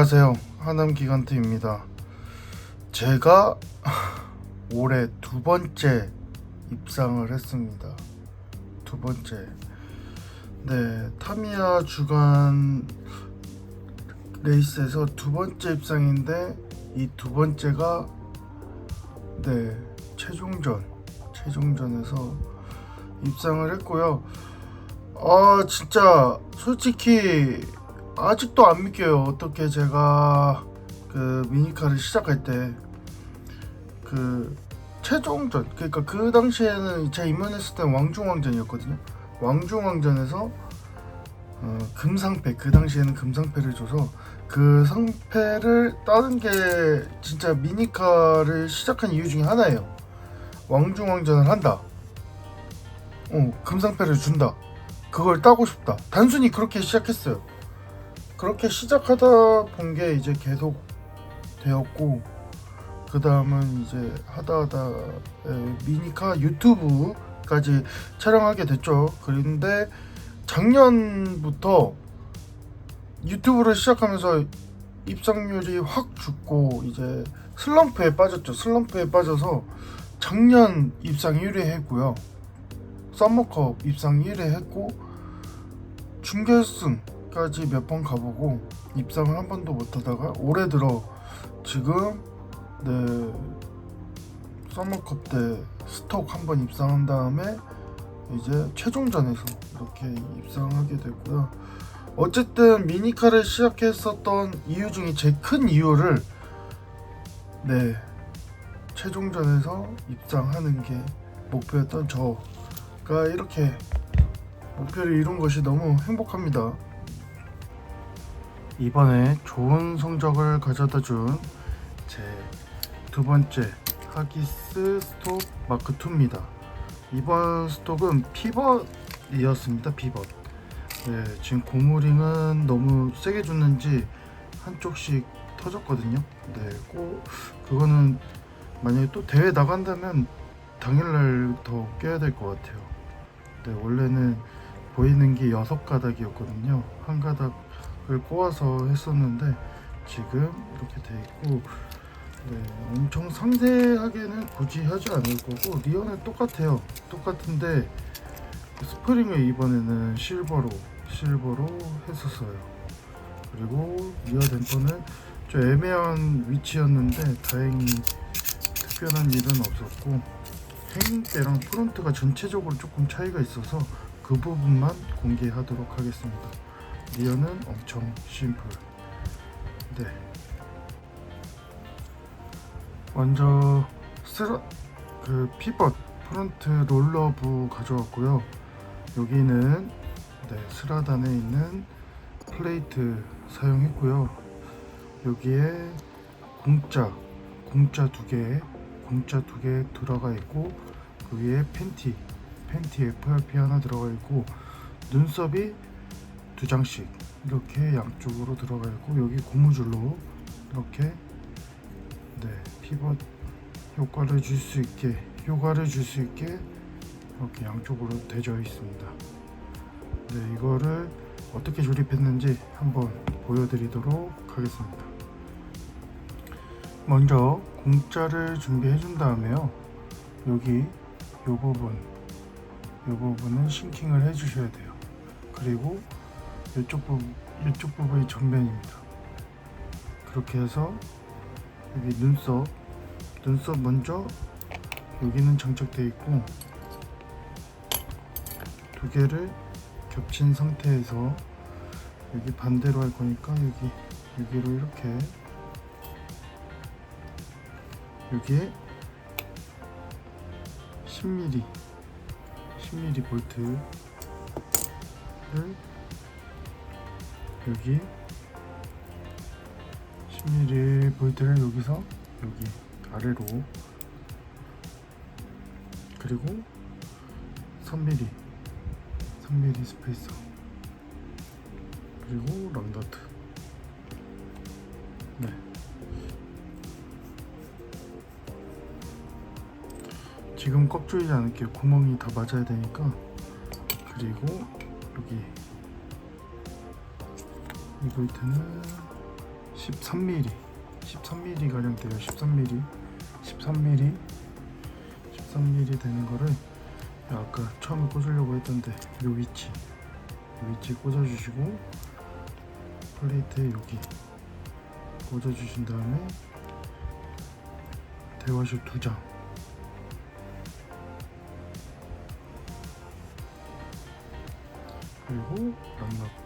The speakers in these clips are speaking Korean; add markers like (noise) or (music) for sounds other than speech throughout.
안녕하세요. 하남 기간트입니다. 제가 올해 두 번째 입상을 했습니다. 두 번째. 네, 타미야 주간 레이스에서 두 번째 입상인데 이 두 번째가 네, 최종전. 최종전에서 입상을 했고요. 아, 진짜 솔직히 아직도 안 믿겨요. 어떻게 제가 그 미니카를 시작할 때 그 최종전 그러니까 그 당시에는 제 입문했을 때 왕중왕전이었거든요. 왕중왕전에서 어, 금상패 그 당시에는 금상패를 줘서 그 상패를 따는 게 진짜 미니카를 시작한 이유 중에 하나예요. 왕중왕전을 한다. 어, 금상패를 준다. 그걸 따고 싶다. 단순히 그렇게 시작했어요. 그렇게 시작하다 본 게 이제 계속 되었고 그 다음은 이제 하다 하다 에, 미니카 유튜브까지 촬영하게 됐죠. 그런데 작년부터 유튜브를 시작하면서 입상률이 확 죽고 이제 슬럼프에 빠졌죠. 슬럼프에 빠져서 작년 입상 1위 했고요. 썸머컵 입상 1위 했고 준결승 까지 몇 번 가보고 입상을 한 번도 못하다가 올해 들어 지금 네 썸머컵 때 스톡 한 번 입상한 다음에 이제 최종전에서 이렇게 입상하게 됐고요. 어쨌든 미니카를 시작했었던 이유 중에 제일 큰 이유를 네 최종전에서 입상하는 게 목표였던 저가 이렇게 목표를 이룬 것이 너무 행복합니다. 이번에 좋은 성적을 가져다 준 제 두 번째 하기스 스톡 마크 2입니다. 이번 스톡은 피벗이었습니다. 피벗. 네, 지금 고무링은 너무 세게 줬는지 한쪽씩 터졌거든요. 네, 꼭 그거는 만약에 또 대회 나간다면 당일날 더 껴야 될 것 같아요. 네, 원래는 보이는 게 여섯 가닥이었거든요. 한 가닥을 꼬아서 했었는데 지금 이렇게 돼 있고 네, 엄청 상세하게는 굳이 하지 않을 거고 리어는 똑같아요. 똑같은데 스프링을 이번에는 실버로 실버로 했었어요. 그리고 리어 댐퍼는 좀 애매한 위치였는데 다행히 특별한 일은 없었고 행잉 때랑 프론트가 전체적으로 조금 차이가 있어서 그 부분만 공개하도록 하겠습니다. 리어는 엄청 심플. 네. 먼저 스라 그 피벗 프론트 롤러부 가져왔고요. 여기는 네, 스라단에 있는 플레이트 사용했고요. 여기에 공짜 공짜 두 개, 공짜 두 개 들어가 있고 그 위에 팬티 팬티 FRP 하나 들어가 있고 눈썹이 두 장씩 이렇게 양쪽으로 들어가 있고 여기 고무줄로 이렇게 네, 피벗 효과를 줄 수 있게 효과를 줄 수 있게 이렇게 양쪽으로 되어 있습니다. 네, 이거를 어떻게 조립했는지 한번 보여드리도록 하겠습니다. 먼저 공짜를 준비해 준 다음에요. 여기 요 부분 요 부분은 싱킹을 해 주셔야 돼요. 그리고 이쪽 부분 이쪽 부분이 전면입니다. 그렇게 해서 여기 눈썹 눈썹 먼저 여기는 장착되어 있고 두 개를 겹친 상태에서 여기 반대로 할 거니까 여기 여기로 이렇게 여기에 10mm 10mm 볼트를 여기. 10mm 볼트를 여기서 여기 아래로. 그리고 3mm 3mm 스페이서 그리고 람다트. 네. 지금 꽉 조이지 않을게요 구멍이 다 맞아야 되니까 그리고 여기 이 볼트는 13mm 13mm 가량 돼요. 13mm 13mm 13mm 되는 거를 아까 처음에 꽂으려고 했던데 요 위치 요 위치 꽂아주시고 플레이트에 여기 꽂아주신 다음에 대화쇼 두장. 그리고 락너트 락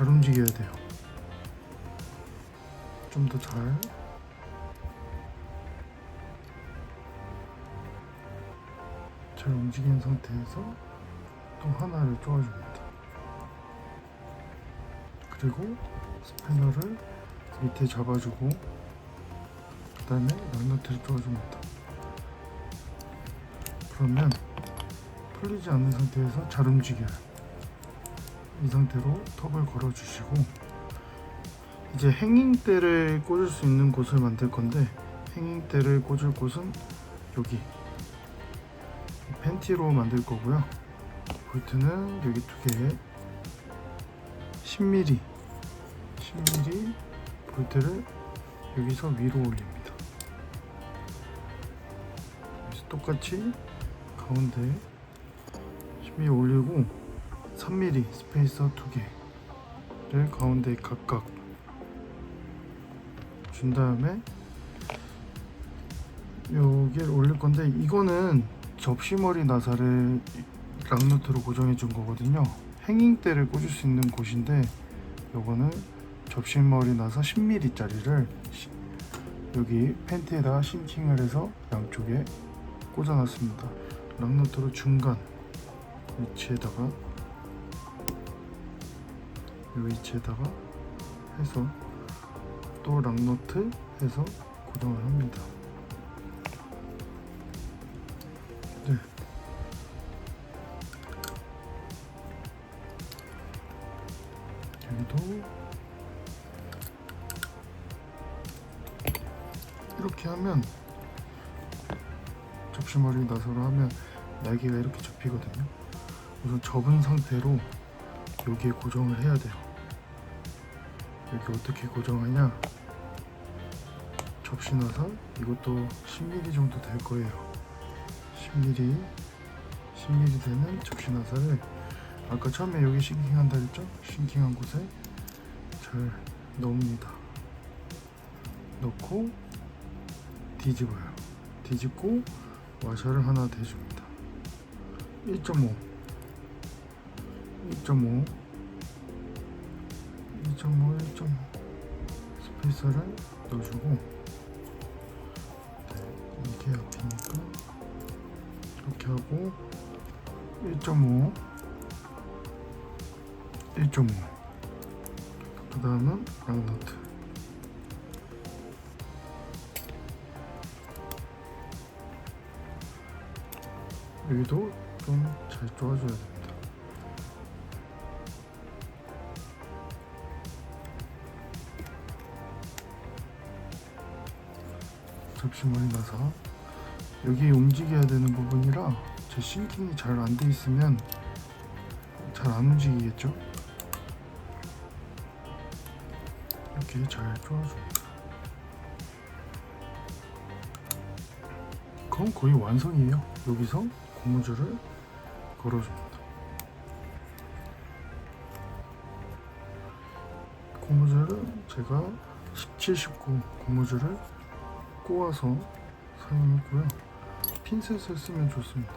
잘 움직여야 돼요. 좀 더 잘. 잘 움직인 상태에서 또 하나를 쪼아줍니다. 그리고 스패너를 밑에 잡아주고 그 다음에 락너트를 쪼아줍니다. 그러면 풀리지 않는 상태에서 잘 움직여요 이 상태로 톱을 걸어주시고 이제 행잉대를 꽂을 수 있는 곳을 만들 건데 행잉대를 꽂을 곳은 여기 팬티로 만들 거고요. 볼트는 여기 두 개에 10mm 10mm 볼트를 여기서 위로 올립니다. 똑같이 가운데 10mm 올리고 3mm 스페이서 두 개를 가운데 각각 준 다음에 여기를 올릴 건데 이거는 접시머리 나사를 락노트로 고정해 준 거거든요. 행잉대를 꽂을 수 있는 곳인데 요거는 접시머리 나사 10mm 짜리를 여기 팬티에다가 싱킹을 해서 양쪽에 꽂아 놨습니다. 락노트로 중간 위치에다가 이 위치에다가 해서 또 락노트 해서 고정을 합니다. 네. 여기도 이렇게 하면 접시머리 나서로 하면 날개가 이렇게 접히거든요. 우선 접은 상태로 여기에 고정을 해야 돼요. 여기 어떻게 고정하냐? 접시 나사 이것도 10mm 정도 될 거예요. 10mm 10mm 되는 접시 나사를 아까 처음에 여기 싱킹한다 했죠? 싱킹한 곳에 잘 넣습니다. 넣고 뒤집어요. 뒤집고 와셔를 하나 대줍니다. 1.5 1.5 2.5 1.5 스페이서를 넣어주고 네, 이게 앞이니까 이렇게 하고 1.5 1.5 그 다음은 락너트 여기도 좀 잘 쪼아줘야 됩니다 접시머리 나서 여기 움직여야 되는 부분이라 제 싱킹이 잘 안 돼 있으면 잘 안 움직이겠죠? 이렇게 잘 쪼아줍니다. 그럼 거의 완성이에요. 여기서 고무줄을 걸어줍니다. 고무줄은 제가 17, 19 고무줄을 꼬아서 사용했고요. 핀셋을 쓰면 좋습니다.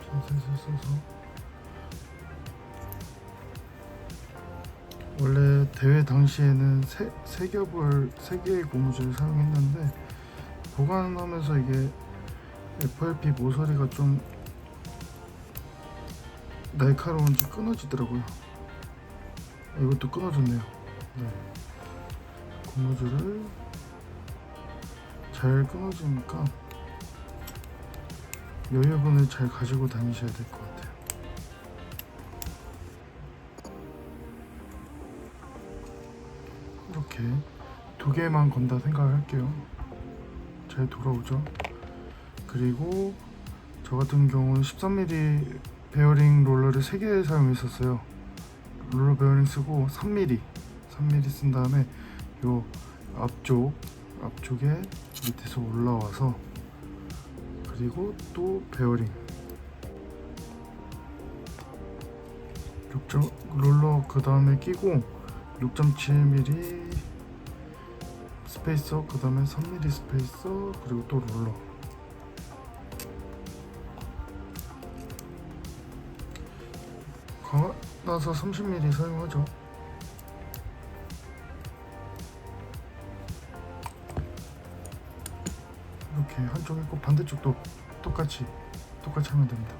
핀셋을 써서 원래 대회 당시에는 세, 세 겹을 세 개의 고무줄을 사용했는데 보관하면서 이게 FRP 모서리가 좀 날카로운지 끊어지더라고요. 아, 이것도 끊어졌네요. 네. 고무줄을 잘 끊어지니까 여유분을 잘 가지고 다니셔야 될 것 같아요. 이렇게 두 개만 건다 생각할게요. 잘 돌아오죠. 그리고 저 같은 경우는 13mm 베어링 롤러를 3개 사용했었어요. 롤러 베어링 쓰고 3mm, 3mm 쓴 다음에 요 앞쪽, 앞쪽에 밑에서 올라와서 그리고 또 베어링. 6점 롤러 그 다음에 끼고 6.7mm 스페이서 그 다음에 3mm 스페이서 그리고 또 롤러. 강화나서 30mm 사용하죠 반대쪽도 똑같이 똑같이 하면 됩니다.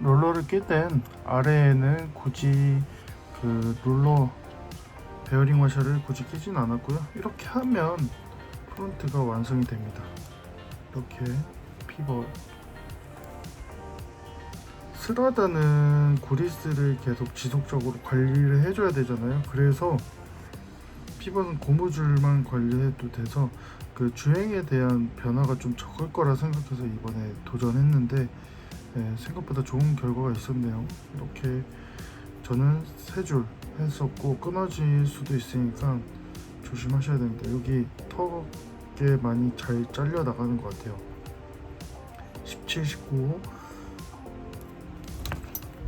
롤러를 낄 땐 아래에는 굳이 그 롤러 베어링 와셔를 굳이 끼진 않았고요. 이렇게 하면 프론트가 완성이 됩니다. 이렇게 피벗. 스라다는 구리스를 계속 지속적으로 관리를 해줘야 되잖아요. 그래서 피벗은 고무줄만 관리해도 돼서 그 주행에 대한 변화가 좀 적을 거라 생각해서 이번에 도전했는데 네, 생각보다 좋은 결과가 있었네요. 이렇게 저는 세 줄 했었고 끊어질 수도 있으니까 조심하셔야 됩니다. 여기 턱에 많이 잘 잘려 나가는 것 같아요. 17, 19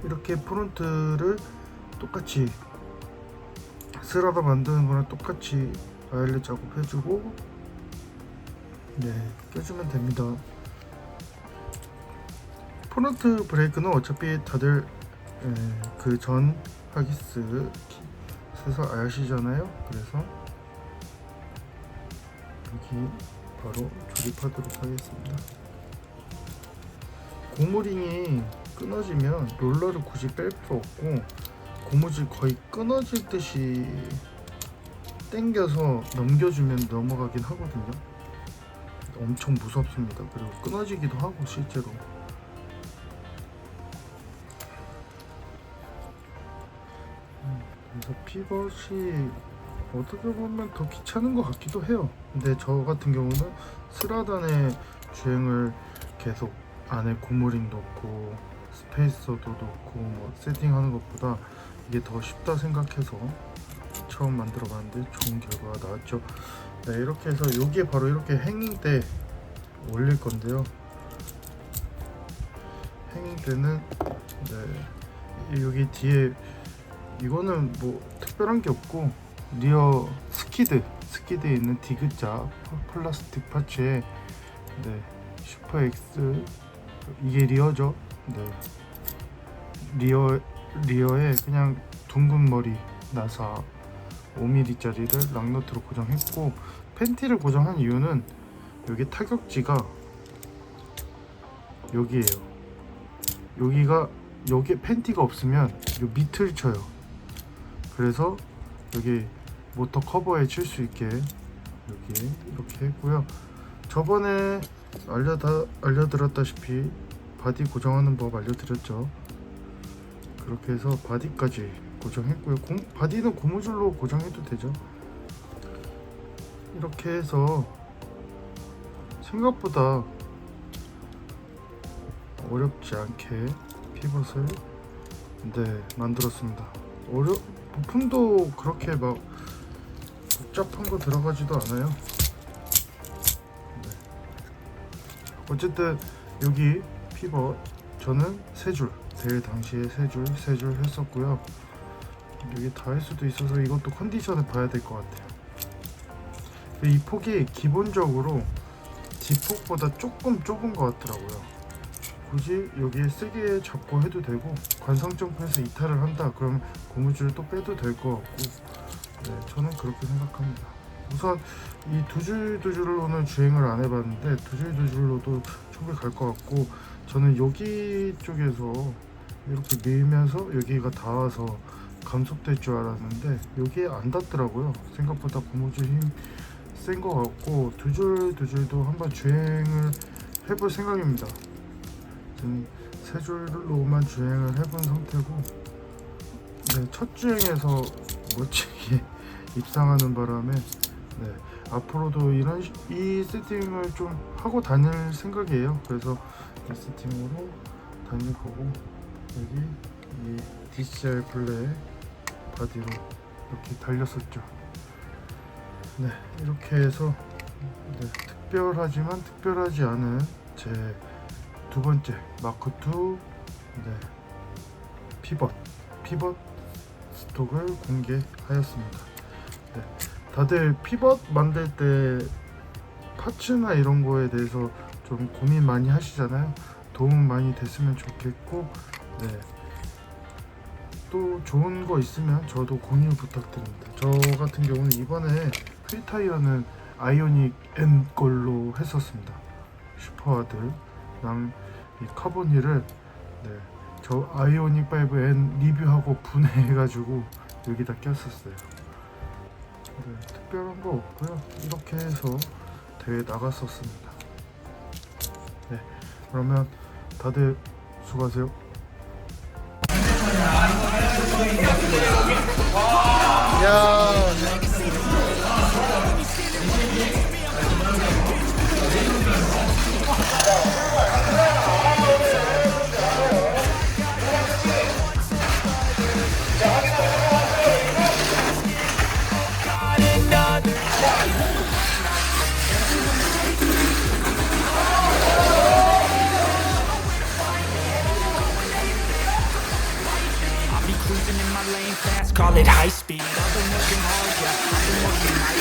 이렇게 프론트를 똑같이 스라다 만드는 거랑 똑같이 아일렛 작업해주고 네 껴주면 됩니다. 프론트 브레이크는 어차피 다들 그 전 하기스 쓰서 아시잖아요. 그래서 여기 바로 조립하도록 하겠습니다. 고무링이 끊어지면 롤러를 굳이 뺄 필요 없고 고무줄 거의 끊어질 듯이 당겨서 넘겨주면 넘어가긴 하거든요. 엄청 무섭습니다. 그리고 끊어지기도 하고 실제로. 그래서 피벗이 어떻게 보면 더 귀찮은 것 같기도 해요. 근데 저 같은 경우는 스라단의 주행을 계속 안에 고무링 넣고 스페이서도 넣고 뭐 세팅하는 것보다 이게 더 쉽다 생각해서 처음 만들어 봤는데 좋은 결과가 나왔죠. 네, 이렇게 해서 여기에 바로 이렇게 행잉 때 올릴 건데요. 행잉 때는 네, 여기 뒤에 이거는 뭐 특별한 게 없고 리어 스키드 스키드에 있는 디귿자 플라스틱 파츠에 네 슈퍼 X 이게 리어죠 네 리어 리어에 그냥 둥근 머리 나사 5mm짜리를 락너트로 고정했고 팬티를 고정한 이유는 여기 타격지가 여기에요 여기가 여기 팬티가 없으면 요 밑을 쳐요 그래서 여기 모터 커버에 칠 수 있게 여기 이렇게 했고요. 저번에 알려다 알려드렸다시피 바디 고정하는 법 알려드렸죠. 그렇게 해서 바디까지 고정했고요. 고, 바디는 고무줄로 고정해도 되죠. 이렇게 해서 생각보다 어렵지 않게 피벗을 네 만들었습니다. 어려 부품도 그렇게 막 복잡한 거 들어가지도 않아요. 네. 어쨌든 여기 피벗 저는 세 줄, 대회 당시에 세 줄, 세 줄 했었고요. 다할 수도 있어서 이것도 컨디션을 봐야 될 것 같아요. 이 폭이 기본적으로 뒷폭보다 조금 좁은 것 같더라고요. 굳이 여기에 세게 잡고 해도 되고 관성 점프해서 이탈을 한다 그러면 고무줄을 또 빼도 될 것 같고 네 저는 그렇게 생각합니다 우선 이 두 줄 두 줄로는 주행을 안 해봤는데 두 줄 두 줄로도 충분히 갈 것 같고 저는 여기 쪽에서 이렇게 밀면서 여기가 닿아서 감속될 줄 알았는데 여기에 안 닿더라고요 생각보다 고무줄 힘 센 것 같고 두 줄 두 줄도 한번 주행을 해볼 생각입니다 세 줄로만 주행을 해본 상태고 네, 첫 주행에서 멋지게 (laughs) 입상하는 바람에 네, 앞으로도 이런 시- 이 세팅을 좀 하고 다닐 생각이에요. 그래서 이 세팅으로 다닐 거고 여기 이 DCR 블랙 바디로 이렇게 달렸었죠. 네, 이렇게 해서 네, 특별하지만 특별하지 않은 제 두 번째 마크 2 네, 피벗 피벗 스톡을 공개하였습니다. 네, 다들 피벗 만들 때 파츠나 이런 거에 대해서 좀 고민 많이 하시잖아요. 도움 많이 됐으면 좋겠고, 네. 또 좋은 거 있으면 저도 공유 부탁드립니다. 저 같은 경우는 이번에 프리타이어는 아이오닉 N 걸로 했었습니다. 슈퍼하드랑 이 카보니를 네, 저 아이오닉 5N 리뷰하고 분해해가지고 여기다 꼈었어요. 네, 특별한 거 없고요. 이렇게 해서 대회 나갔었습니다. 네, 그러면 다들 수고하세요. 야. while high speed. I've been working hard, yeah. I've been working hard.